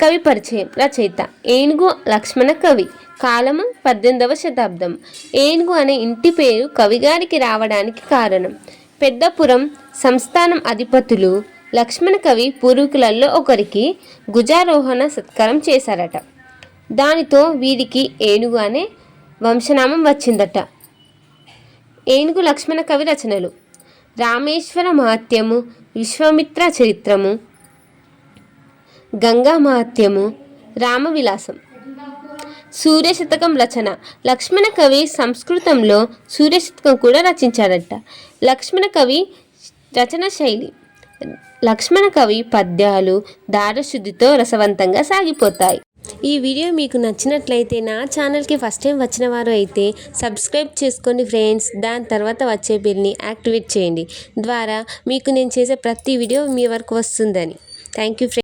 కవి పరిచయం రచయిత. ఏనుగు లక్ష్మణ కవి. కాలము పద్దెనిమిదవ శతాబ్దం. ఏనుగు అనే ఇంటి పేరు కవిగారికి రావడానికి కారణం. పెద్దపురం సంస్థానం అధిపతులు లక్ష్మణ కవి పూర్వీకులలో ఒకరికి గుజారోహణ సత్కారం చేశారట. దానితో వీరికి ఏనుగు అనే వంశనామం వచ్చిందట. ఏనుగు లక్ష్మణ కవి రచనలు. రామేశ్వర మహత్యము విశ్వామిత్ర చరిత్రము గంగా మహత్యము రామవిలాసం. సూర్యశతకం రచన. లక్ష్మణ కవి సంస్కృతంలో సూర్యశతకం కూడా రచించాడట లక్ష్మణ కవి రచన శైలి. లక్ష్మణ కవి పద్యాలు దారశుద్ధితో రసవంతంగా సాగిపోతాయి. ఈ వీడియో మీకు నచ్చినట్లయితే నా ఛానల్కి ఫస్ట్ టైం వచ్చిన వారు అయితే సబ్స్క్రైబ్ చేసుకోండి ఫ్రెండ్స్. దాని తర్వాత వచ్చే బిల్ని యాక్టివేట్ చేయండి. ద్వారా మీకు నేను చేసే ప్రతి వీడియో మీ వరకు వస్తుందని. Thank you friends